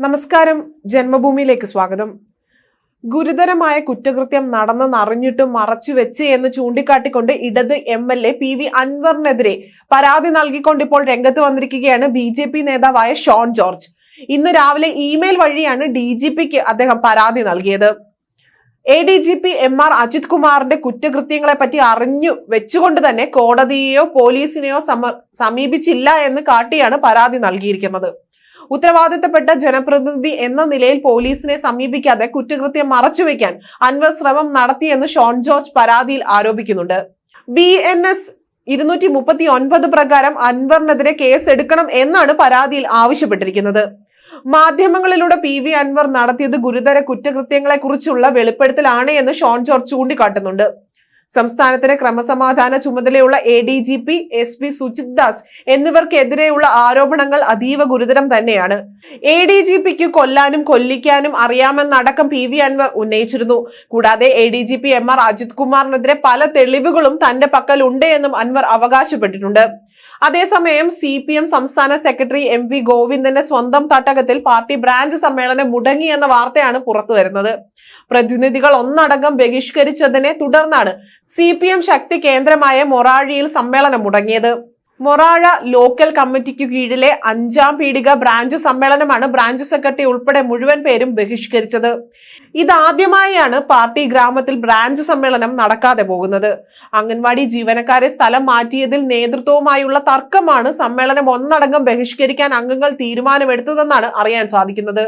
നമസ്കാരം. ജന്മഭൂമിയിലേക്ക് സ്വാഗതം. ഗുരുതരമായ കുറ്റകൃത്യം നടന്നെന്നറിഞ്ഞിട്ടും മറച്ചുവെച്ച് എന്ന് ചൂണ്ടിക്കാട്ടിക്കൊണ്ട് ഇടത് M L A P V അൻവറിനെതിരെ പരാതി നൽകിക്കൊണ്ട് ഇപ്പോൾ രംഗത്ത് വന്നിരിക്കുകയാണ് ബി ജെ പി നേതാവായ ഷോൺ ജോർജ്. ഇന്ന് രാവിലെ ഇമെയിൽ വഴിയാണ് ഡി ജി പിക്ക് അദ്ദേഹം പരാതി നൽകിയത്. A D G P M R Ajith കുമാറിന്റെ കുറ്റകൃത്യങ്ങളെ പറ്റി അറിഞ്ഞു വെച്ചുകൊണ്ട് തന്നെ കോടതിയെയോ പോലീസിനെയോ സമ സമീപിച്ചില്ല എന്ന് കാട്ടിയാണ് പരാതി നൽകിയിരിക്കുന്നത്. ഉത്തരവാദിത്തപ്പെട്ട ജനപ്രതിനിധി എന്ന നിലയിൽ പോലീസിനെ സമീപിക്കാതെ കുറ്റകൃത്യം മറച്ചുവെക്കാൻ അൻവർ ശ്രമം നടത്തിയെന്ന് ഷോൺ ജോർജ് പരാതിയിൽ ആരോപിക്കുന്നുണ്ട്. ബി എൻ എസ് ഇരുന്നൂറ്റി മുപ്പത്തി ഒൻപത് പ്രകാരം അൻവറിനെതിരെ കേസ് എടുക്കണം എന്നാണ് പരാതിയിൽ ആവശ്യപ്പെട്ടിരിക്കുന്നത്. മാധ്യമങ്ങളിലൂടെ പി വി അൻവർ നടത്തിയത് ഗുരുതര കുറ്റകൃത്യങ്ങളെക്കുറിച്ചുള്ള വെളിപ്പെടുത്തലാണ് എന്ന് ഷോൺ ജോർജ് ചൂണ്ടിക്കാട്ടുന്നുണ്ട്. സംസ്ഥാനത്തിന് ക്രമസമാധാന ചുമതലയുള്ള A D G P S P Sujith Das എന്നിവർക്കെതിരെയുള്ള ആരോപണങ്ങൾ അതീവ ഗുരുതരം തന്നെയാണ്. എ ഡി ജി പിക്ക് കൊല്ലാനും കൊല്ലിക്കാനും അറിയാമെന്നടക്കം പി വി അൻവർ ഉന്നയിച്ചിരുന്നു. കൂടാതെ A D G P M R Ajith കുമാറിനെതിരെ പല തെളിവുകളും തന്റെ പക്കൽ ഉണ്ട് എന്നും അൻവർ അവകാശപ്പെട്ടിട്ടുണ്ട്. അതേസമയം സി പി എം സംസ്ഥാന സെക്രട്ടറി എം വി ഗോവിന്ദന്റെ സ്വന്തം തട്ടകത്തിൽ പാർട്ടി ബ്രാഞ്ച് സമ്മേളനം മുടങ്ങി എന്ന വാർത്തയാണ് പുറത്തുവരുന്നത് പ്രതിനിധികൾ ഒന്നടങ്കം ബഹിഷ്കരിച്ചതിനെ തുടർന്നാണ് സി ശക്തി കേന്ദ്രമായ മൊറാഴിയിൽ സമ്മേളനം മുടങ്ങിയത്. മൊറാഴ ലോക്കൽ കമ്മിറ്റിക്ക് കീഴിലെ അഞ്ചാം പീടിക ബ്രാഞ്ച് സമ്മേളനമാണ് ബ്രാഞ്ച് സെക്രട്ടറി ഉൾപ്പെടെ മുഴുവൻ പേരും ബഹിഷ്കരിച്ചത്. ഇതാദ്യമായാണ് പാർട്ടി ഗ്രാമത്തിൽ ബ്രാഞ്ച് സമ്മേളനം നടക്കാതെ പോകുന്നത്. അംഗൻവാടി ജീവനക്കാരെ സ്ഥലം മാറ്റിയതിൽ നേതൃത്വവുമായുള്ള തർക്കമാണ് സമ്മേളനം ഒന്നടങ്കം ബഹിഷ്കരിക്കാൻ അംഗങ്ങൾ തീരുമാനമെടുത്തതെന്നാണ് അറിയാൻ സാധിക്കുന്നത്.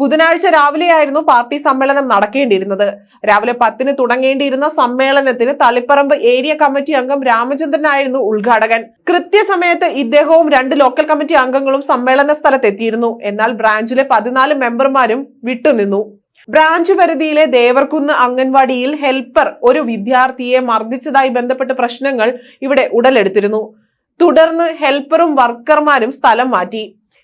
ബുധനാഴ്ച രാവിലെയായിരുന്നു പാർട്ടി സമ്മേളനം നടക്കേണ്ടിയിരുന്നത്. രാവിലെ പത്തിന് തുടങ്ങേണ്ടിയിരുന്ന സമ്മേളനത്തിന് തളിപ്പറമ്പ് ഏരിയ കമ്മിറ്റി അംഗം രാമചന്ദ്രനായിരുന്നു ഉദ്ഘാടകൻ. കൃത്യസമയത്ത് ഇദ്ദേഹവും രണ്ട് ലോക്കൽ കമ്മിറ്റി അംഗങ്ങളും സമ്മേളന സ്ഥലത്തെത്തിയിരുന്നു. എന്നാൽ ബ്രാഞ്ചിലെ പതിനാല് മെമ്പർമാരും വിട്ടുനിന്നു. ബ്രാഞ്ച് പരിധിയിലെ ദേവർകുന്ന് അംഗൻവാടിയിൽ ഹെൽപ്പർ ഒരു വിദ്യാർത്ഥിയെ മർദ്ദിച്ചതായി ബന്ധപ്പെട്ട പ്രശ്നങ്ങൾ ഇവിടെ ഉടലെടുത്തിരുന്നു. തുടർന്ന് ഹെൽപ്പറും വർക്കർമാരും സ്ഥലം മാറ്റി.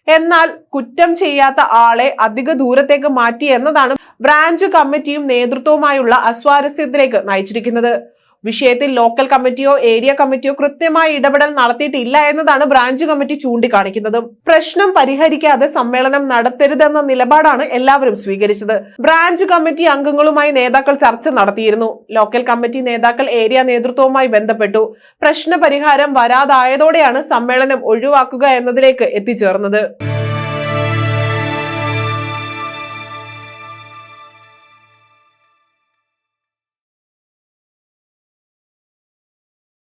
എന്നാൽ കുറ്റം ചെയ്യാത്ത ആളെ അധിക ദൂരത്തേക്ക് മാറ്റി എന്നതാണ് ബ്രാഞ്ച് കമ്മിറ്റിയും നേതൃത്വവുമായുള്ള അസ്വാരസ്യത്തിലേക്ക് നയിച്ചിരിക്കുന്നത്. വിഷയത്തിൽ ലോക്കൽ കമ്മിറ്റിയോ ഏരിയ കമ്മിറ്റിയോ കൃത്യമായ ഇടപെടൽ നടത്തിയിട്ടില്ല എന്നതാണ് ബ്രാഞ്ച് കമ്മിറ്റി ചൂണ്ടിക്കാണിക്കുന്നത്. പ്രശ്നം പരിഹരിക്കാതെ സമ്മേളനം നടത്തരുതെന്ന നിലപാടാണ് എല്ലാവരും സ്വീകരിച്ചത്. ബ്രാഞ്ച് കമ്മിറ്റി അംഗങ്ങളുമായി നേതാക്കൾ ചർച്ച നടത്തിയിരുന്നു. ലോക്കൽ കമ്മിറ്റി നേതാക്കൾ ഏരിയ നേതൃത്വവുമായി ബന്ധപ്പെട്ടു. പ്രശ്ന പരിഹാരം വരാതായതോടെയാണ് സമ്മേളനം ഒഴിവാക്കുക എന്നതിലേക്ക് എത്തിച്ചേർന്നത്.